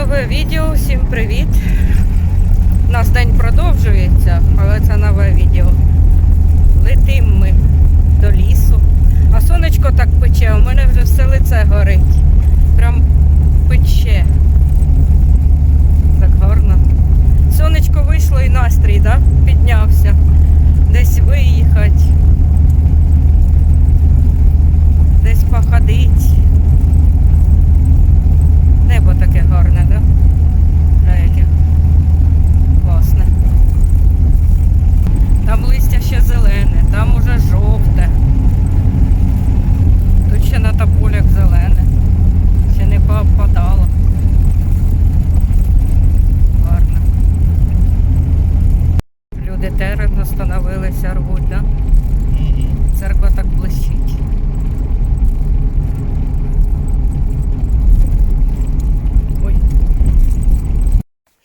нове відео, всім привіт. У нас день продовжується, але це нове відео. Летим ми до лісу. А сонечко так пече, у мене вже все лице горить. Прям пече. Так гарно. Сонечко вийшло і настрій, да? Піднявся. Десь виїхати. Десь походить. Таке гарне, да? Да, яке класне. Там листя ще зелене, там уже жовте. Тут ще на тополях зелене. Ще не попадало. Гарно. Люди терен остановилися, рвуть, да? Церква так блищить.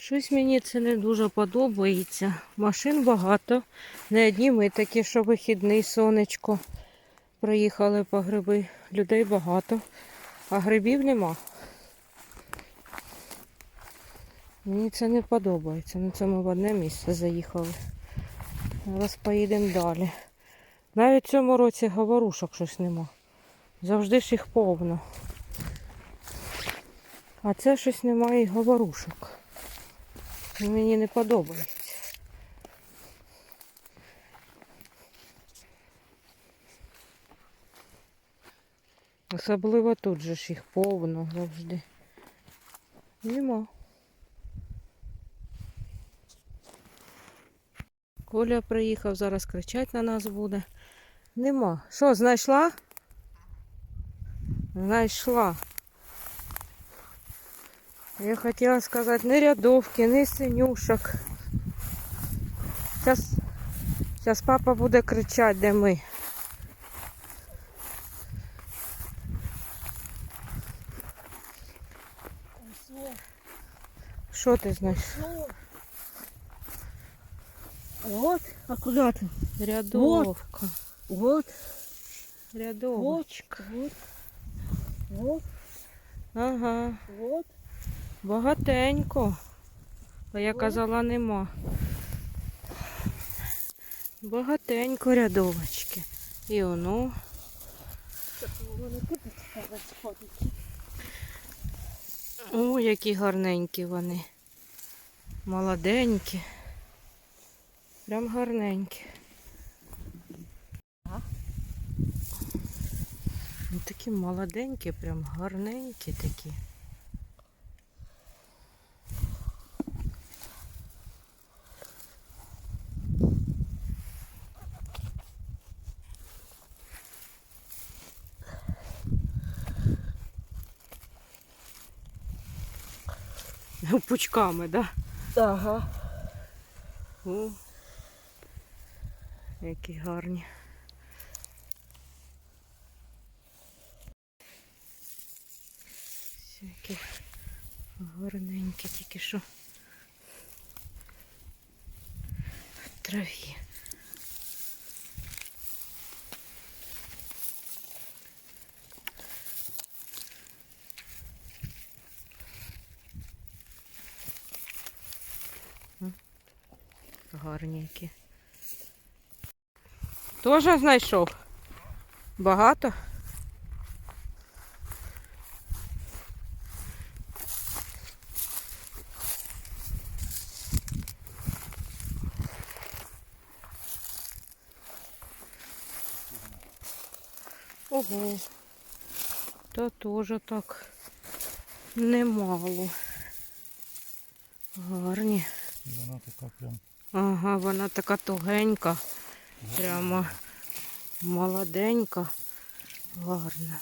Щось мені це не дуже подобається. Машин багато. Не одні ми такі, що вихідний сонечко. Приїхали по гриби. Людей багато, а грибів нема. Мені це не подобається. Ну це ми в одне місце заїхали. Зараз поїдемо далі. Навіть в цьому році говорушок щось нема. Завжди ж їх повно. А це щось немає і говорушок. Мені не подобається. Особливо тут же ж їх повно завжди. Нема. Коля приїхав, зараз кричать на нас буде. Нема. Що, знайшла? Знайшла. Я хотіла сказати, не рядовки, не синюшок. Зараз, зараз папа буде кричати, де ми. Що ти знаєш? Вот, а куда ты? Рядовка. Вот, Рядовочка. вот, вот, Ага. вот. Багатенько. А я казала нема. Багатенько рядовочки. І воно. О, які гарненькі вони. Молоденькі. Прям гарненькі. Такі молоденькі, прям гарненькі такі. Пучками, да? Ага. О, які гарні. Всякі гарненькі тільки що. В траві. Гарненькі. Тоже знайшов? Багато? Ого. Та теж так немало. Гарні. Вона така прям Ага, вона така тугенька, прямо молоденька, гарна.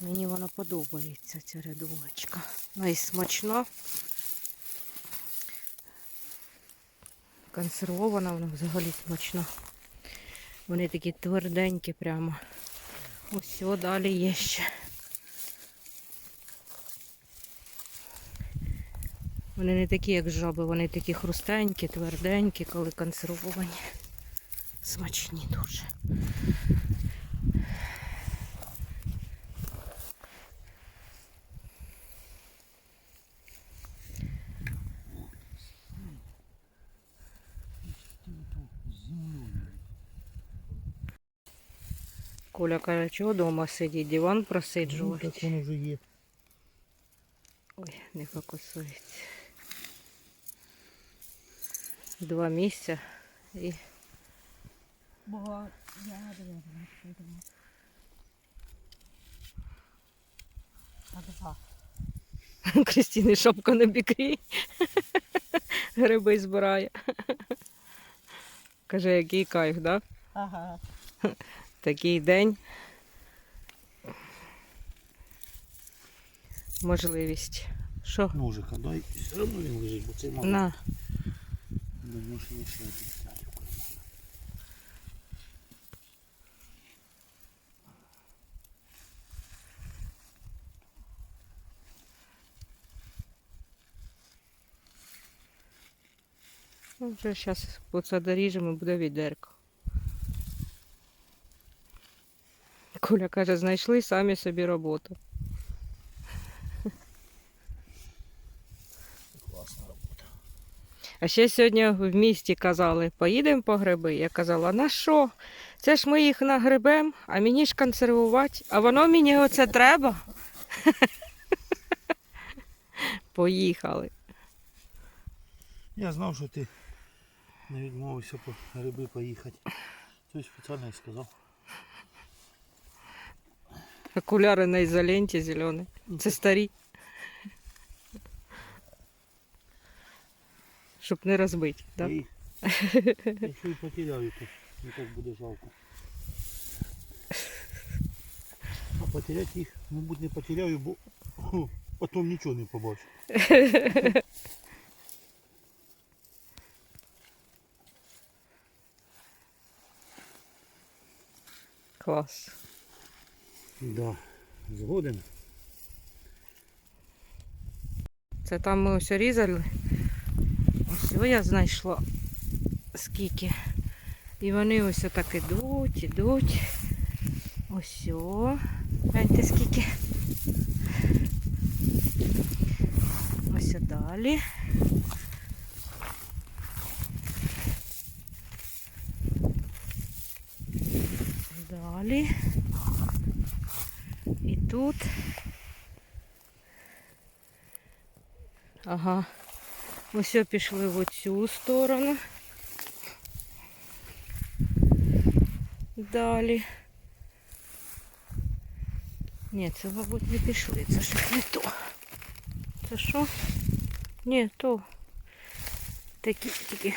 Мені вона подобається, ця рядовочка. Ну і смачна. Консервована вона взагалі смачна. Вони такі тверденькі прямо. Ось далі є ще. Вони не такі, як жаби, вони такі хрустенькі, тверденькі, коли консервовані. Смачні дуже. Коля каже, чого вдома сидіть, диван просиджувати. Ну, так воно вже є. Ой, не фокусується. Два місця і Бо я. Два. Крістіни шапка на бікрі. Гриби збирає. Каже, який кайф, да? Ага. Такий день. Можливість. Що? Ножика дай. Все одно він лежить, бо цей мало. На. Думаю, що є ще один снаряд в кармані. Ну, вже зараз оце доріжемо і буде відерко. Коля каже, знайшли самі собі роботу. А ще сьогодні в місті казали, поїдемо по гриби. Я казала, на що? Це ж ми їх нагребем, а мені ж консервувати, а воно мені оце треба. Поїхали. Я знав, що ти не відмовився по гриби поїхати. Той спеціально і сказав. Окуляри на ізоленті зелені. Це старі. Щоб не розбити. Да? І якщо і потеряю, то не так буде жалко. А потеряти їх, мабуть, не потеряю, бо ху, потім нічого не побачу. Клас. Да, згоден. Це там ми ось різали. Ось я знайшла скільки. І вони ось так ідуть, ідуть. Ось. о. Гляньте скільки. Ось далі. Далі. І тут. Ага. Ось пішли в оцю сторону. Далі. Ні, це, мабуть, не пішли. Це щось не то. Це що? Ні, то. Такі тільки.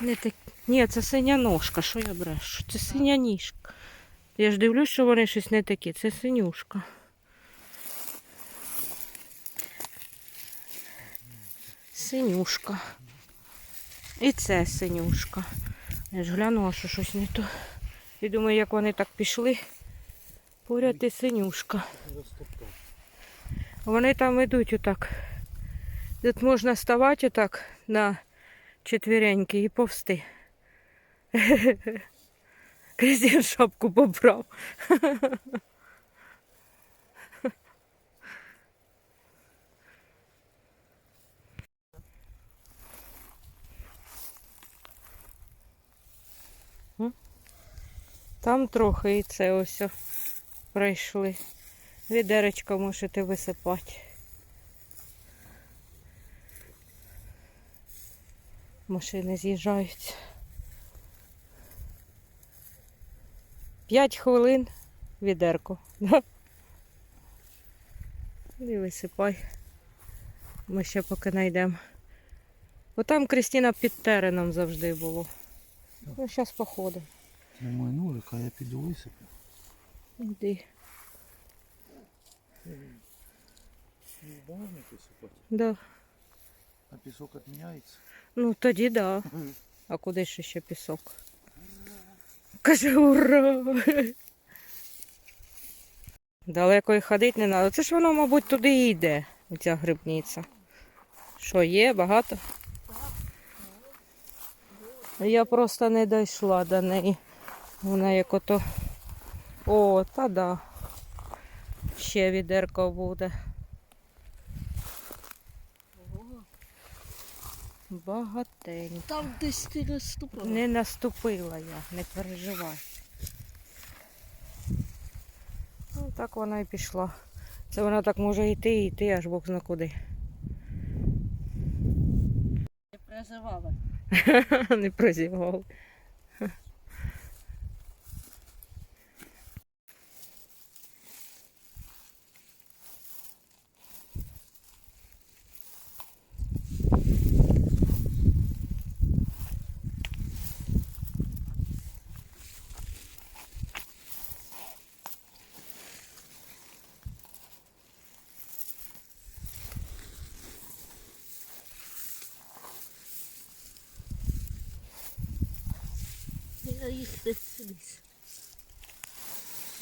Не так. Ні, це синя ножка. Що я брешу? Це синя ніжка. Я ж дивлюсь, що вони щось не такі. Це синюшка. Синюшка. І це синюшка. Я ж глянула, що щось не то. І думаю, як вони так пішли. Поряд і синюшка. Вони там йдуть отак. Тут можна ставати отак на четвіреньки і повсти. Крістін шапку побрав. Там трохи і це ось пройшли. Відеречко можете висипати. Машини з'їжджають. П'ять хвилин відерко. Да? І висипай. Ми ще поки знайдемо. Бо там Крістіна під тереном завжди було. Ну, зараз походимо. Немає ножика, я піду висиплю. Іди. Багажник висипати. Да. А пісок відміняється. Ну тоді да. А куди ще ще пісок? Каже, ура! Далеко і ходити не треба. Це ж воно, мабуть, туди і йде, ця грибниця. Що є, багато? Я просто не дійшла до неї. Вона як ото. О, та да. Ще відерко буде. Багатенько. Там десь ти наступила. Не наступила я, не переживай. так вона і пішла. Це вона так може йти і йти, аж Бог зна куди. Я призивала. Не прозівав.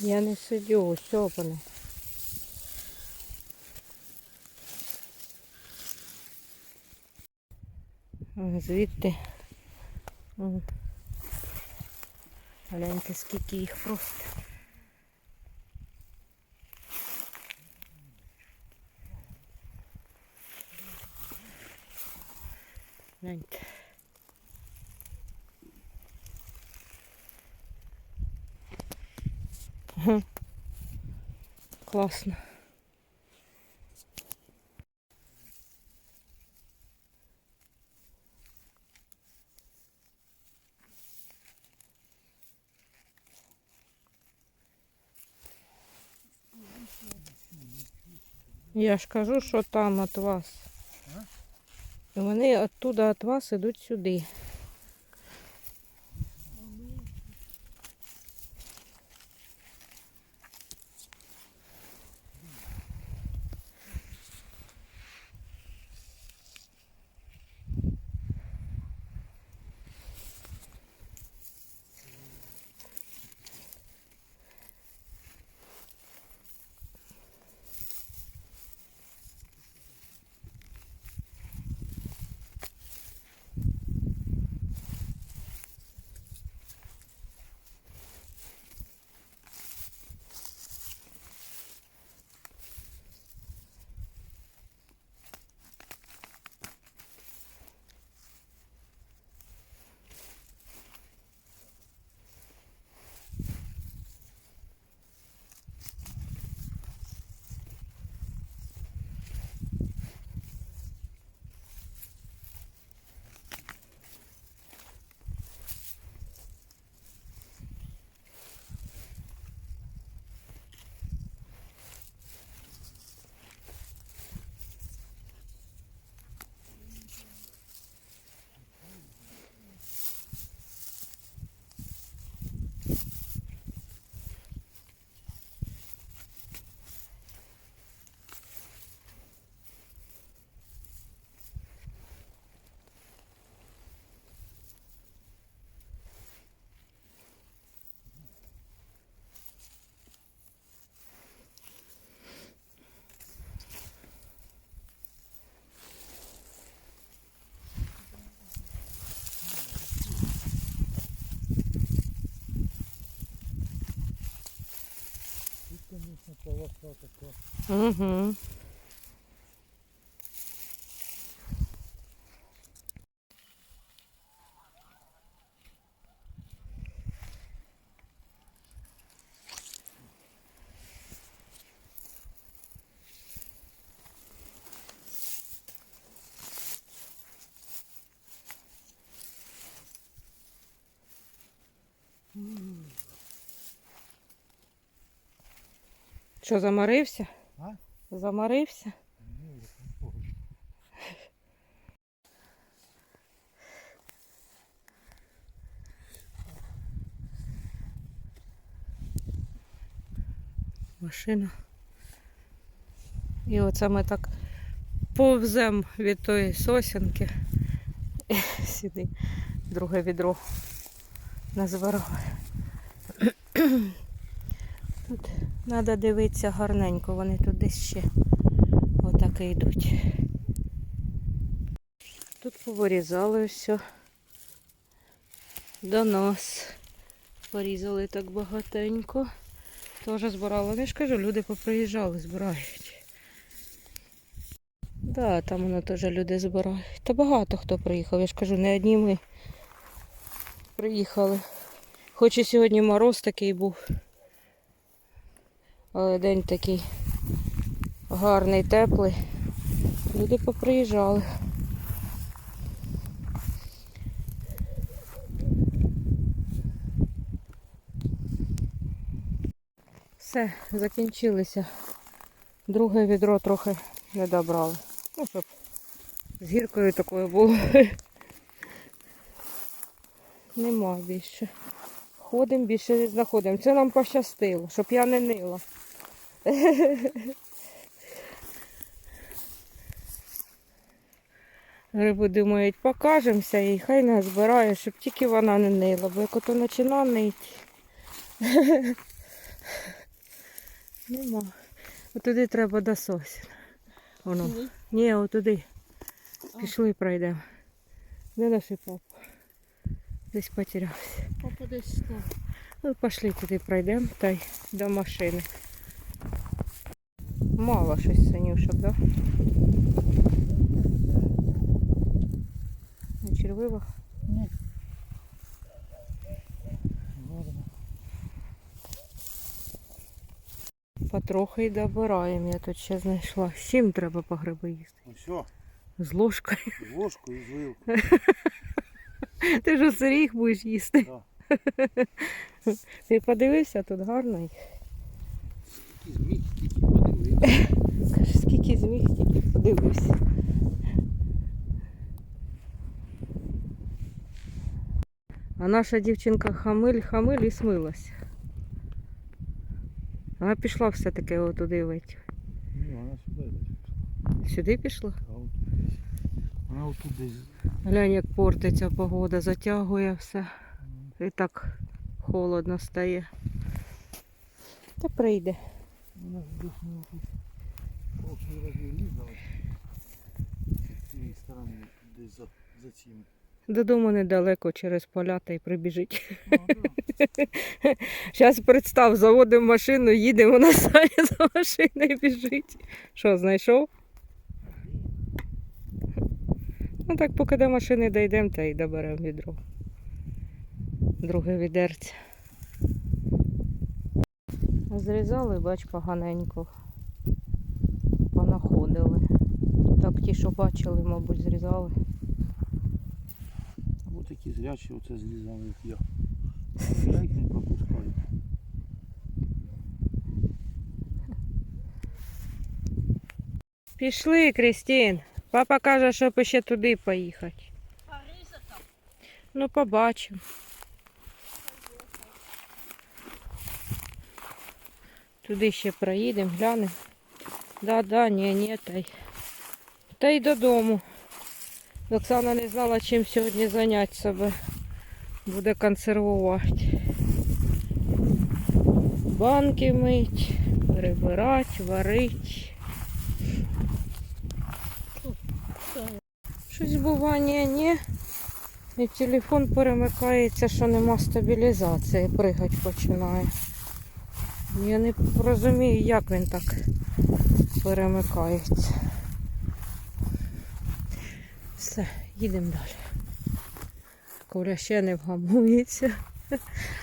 Я не сидю, ось вони. Звідти. Гляньте, скільки їх просто. Гляньте. Ага. Класно. Я ж кажу, що там від вас. І вони оттуда від вас ідуть сюди. Така. Угу. Що, заморився? А? Заморився? Ні. Машина. І оце ми так повземо від тої сосінки. Сюди друге відро назбирали. Треба дивитися гарненько, вони тут десь ще отак і йдуть. Тут повирізали все. До нас. Порізали так багатенько. Теж збирали. Я ж кажу, люди поприїжджали, збирають. Да, там воно теж люди збирають. Та багато хто приїхав. Я ж кажу, не одні ми приїхали. Хоч і сьогодні мороз такий був. Але день такий гарний, теплий. Люди поприїжджали. Все, закінчилися. Друге відро трохи не добрали. Ну, щоб з гіркою такою було. Нема більше. Ходимо, більше не знаходимо. Це нам пощастило, щоб я не нила. Риби думають, покажемося і хай нас збирає, щоб тільки вона не нила, бо як ото почина нить. Нема. Отуди треба до сосін. Воно. Ні. Отуди. Пішли пройдемо. Де наш папа? Десь потерявся. Папа десь там. Ну, пішли туди пройдемо та й до машини. Мало щось синюшок, да? Не червиво. Ні. Потрохи й добираємо. Я тут ще знайшла. З чим треба по гриби їсти? Ну все, З ложкою. з ложкою, з вилкою. Ти ж їх будеш їсти. Да. Ти подивився, тут гарно. Скільки зміг, скільки подивився. Каже, скільки зміг, стільки подивився. А наша дівчинка хамиль, хамиль і смилася. Вона пішла все-таки отуди вить. Ні, вона сюди десь. Сюди пішла? А от десь. Вона отут десь. Глянь, як портиться погода, затягує все. І так холодно стає. Та прийде. Ж десь не отут. Раз. З цієї сторони десь за, за цим. Додому недалеко через поля та й прибіжить. А, да. Представ, заводимо машину, їдемо на сані за машиною біжить. Що, знайшов? Ну так, поки до машини дійдемо, та й доберемо відро. Друге відерце. Зрізали, бач, поганенько. Понаходили. Так, ті, що бачили, мабуть, зрізали. Або такі зрячі оце злізали, як я. Я їх не пропускаю. Пішли, Крістін. Папа каже, щоб ще туди поїхати. Ну, побачимо. Туди ще проїдемо, глянемо. Да, да, ні, ні, та й. Та й додому. Оксана не знала, чим сьогодні зайняти себе. Буде консервувати. Банки мить, перебирати, варить. Щось буває, ні, ні. І телефон перемикається, що нема стабілізації, пригать починає. Я не розумію, як він так перемикається. Все, їдемо далі. Коля ще не вгамується.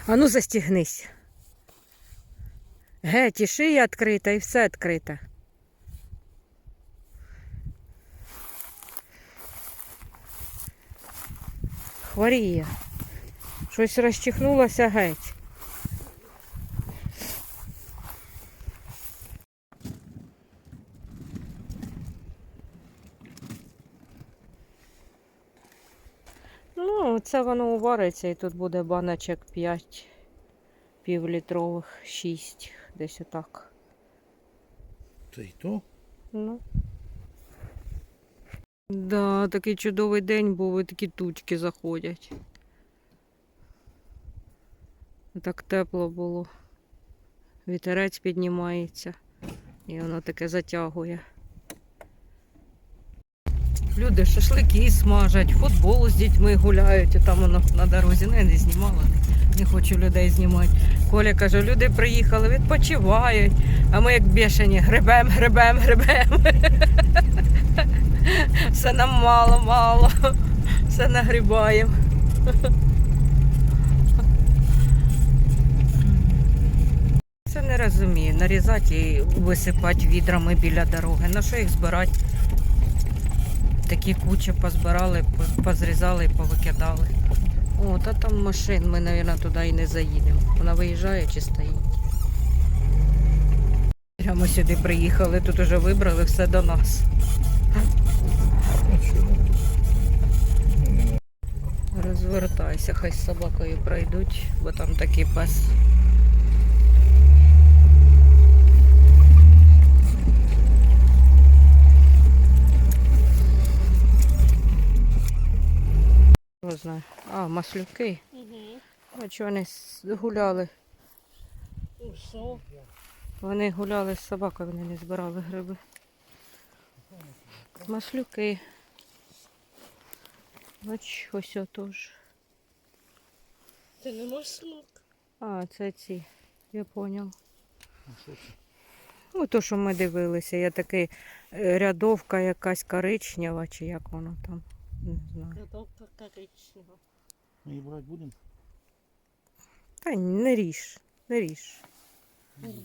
А ну застігнись. Геть, і шия відкрита, і все відкрите. Хворіє. Щось розчихнулося геть. Ну, це воно увариться і тут буде баночок 5 півлітрових, 6, десь отак. Це й то? Ну. Да, такий чудовий день був, і такі тучки заходять. Так тепло було. Вітерець піднімається. І воно таке затягує. Люди шашлики смажать, футбол з дітьми гуляють, і там воно на дорозі. Ну, я не знімала, не, не хочу людей знімати. Коля каже, люди приїхали, відпочивають, а ми як бешені гребем, гребем, гребем. Все нам мало, мало. Все нагрібаємо. Це не розумію, нарізати і висипати відрами біля дороги. На що їх збирати? Такі кучі позбирали, позрізали і повикидали. О, та там машин, ми, мабуть, туди і не заїдемо. Вона виїжджає чи стоїть. Прямо сюди приїхали, тут уже вибрали все до нас. А що? Розвертайся, хай з собакою пройдуть, бо там такий пес. Знає. А, маслюки. Угу. А чого вони гуляли? Вони гуляли з собакою, вони не збирали гриби. Маслюки. Бач, ось отож. Ти не можеш смок? А, це ці. Я поняв. Це? Ну, то, що ми дивилися, я такий е, рядовка якась коричнева, чи як воно там. Не знаю. Рядовка коричнева. Ми її брати будемо? Та ні, не ріж, не ріж. Тут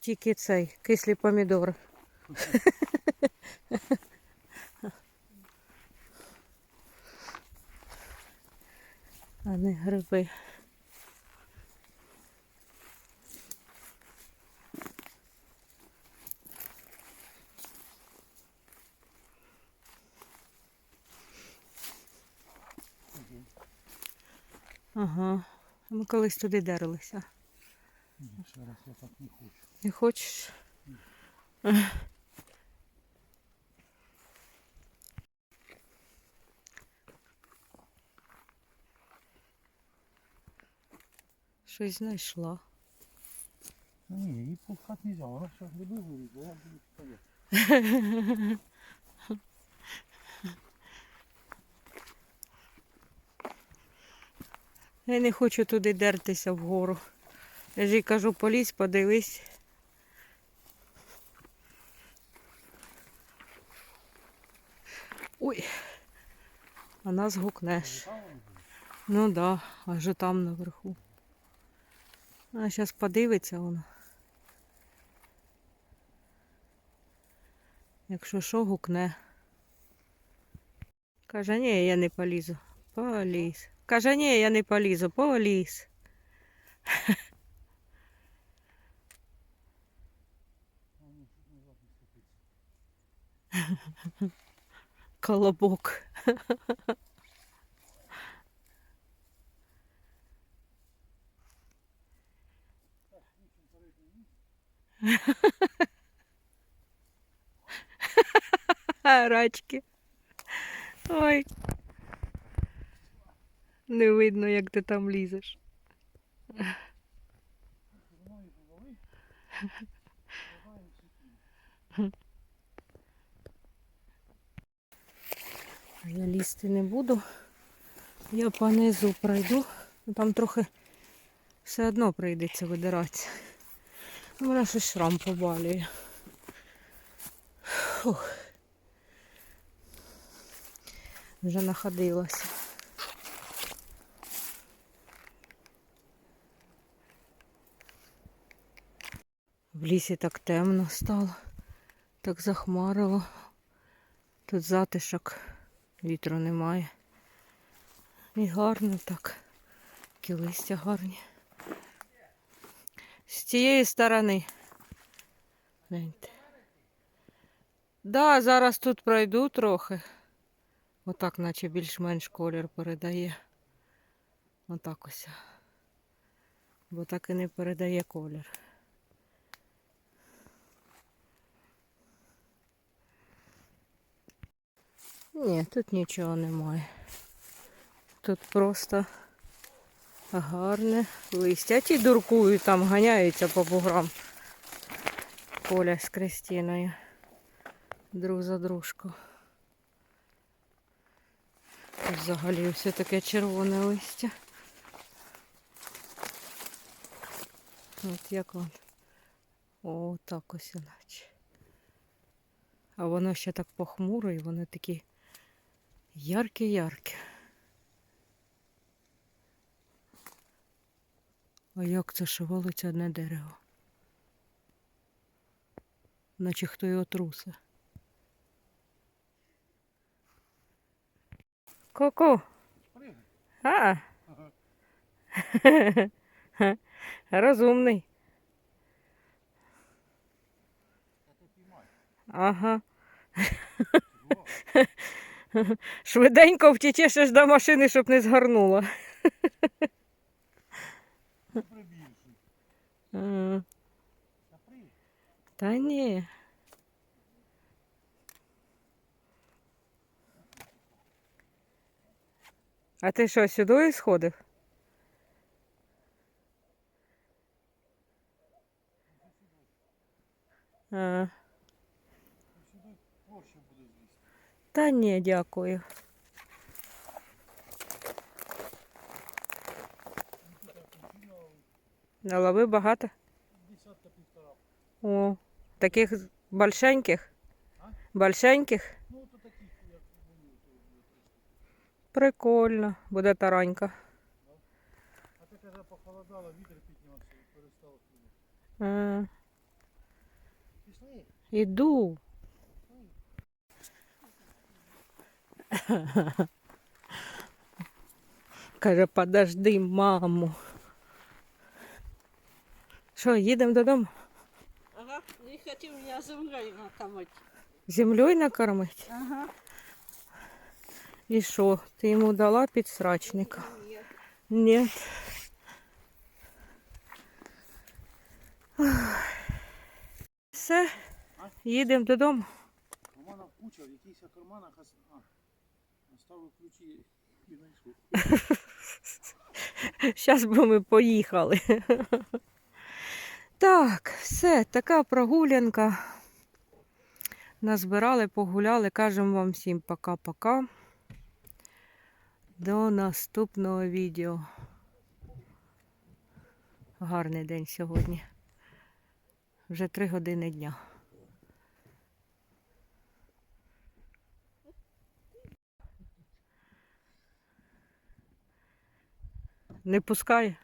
Тільки цей кислі помідори. А не гриби. Ага. Ми колись туди дерлися. Ще раз я так не хочу. Не хочеш? Щось знайшла. Ну, ні, її пускати не можна, вона зараз гриби вирізала, вона буде стояти. Я не хочу туди дертися вгору. Я ж їй кажу, полізь, подивись. Ой, а нас гукнеш. Ну да, аж там наверху. А зараз подивиться вона. Якщо що, гукне. Каже, ні, я не полізу. Поліз. Каже, ні, я не полізу, поліз. Колобок. Рачки. Ой. Не видно, як ти там лізеш. Я лізти не буду. Я по низу пройду. Ну, Там трохи все одно прийдеться видиратися. У мене щось шрам побалює. Фух. Вже находилася. В лісі так темно стало, так захмарило. Тут затишок, вітру немає. І гарно так. Такі листя гарні. З цієї сторони. Гляньте. Да, зараз тут пройду трохи. Отак, наче більш-менш колір передає. Отак ось. Бо так і не передає колір. Ні, тут нічого немає. Тут просто гарне листя. А ті дуркують там, ганяються по буграм. Коля з Кристиною. Друг за дружку. Взагалі все таке червоне листя. От як вам. О, так ось іначе. А воно ще так похмуро, і воно такі яркі-яркі. А як це шевелиться одне дерево? Наче хто його трусе. Ку-ку. А. Ага. Розумний. Ага. Швиденько втічеш до машини, щоб не згорнуло. Та ні. А ти що, сюди сходив? А, Сюди проще буде злізти. Та ні, дякую. Так кінчина багато? десятка півтора. О, таких большеньких? А? Большеньких? Ну, то такі, як були, то. Прикольно, буде таранька. А ти каже, похолодало, вітер піднявся і перестав. А, Пішли. іду. Каже, подожди, маму. Що, їдемо додому? Ага, не хотів мене землею накамати. Землею накормить? Ага. І що, ти йому дала підсрачника? Ні. Ні. Все, їдемо додому. Романа куча, в якихось карманах ос- ключі і знайшов. Зараз би ми поїхали. Так, все, така прогулянка. Назбирали, погуляли. Кажемо вам всім пока-пока. До наступного відео. Гарний день сьогодні. Вже три години дня. Не пускає?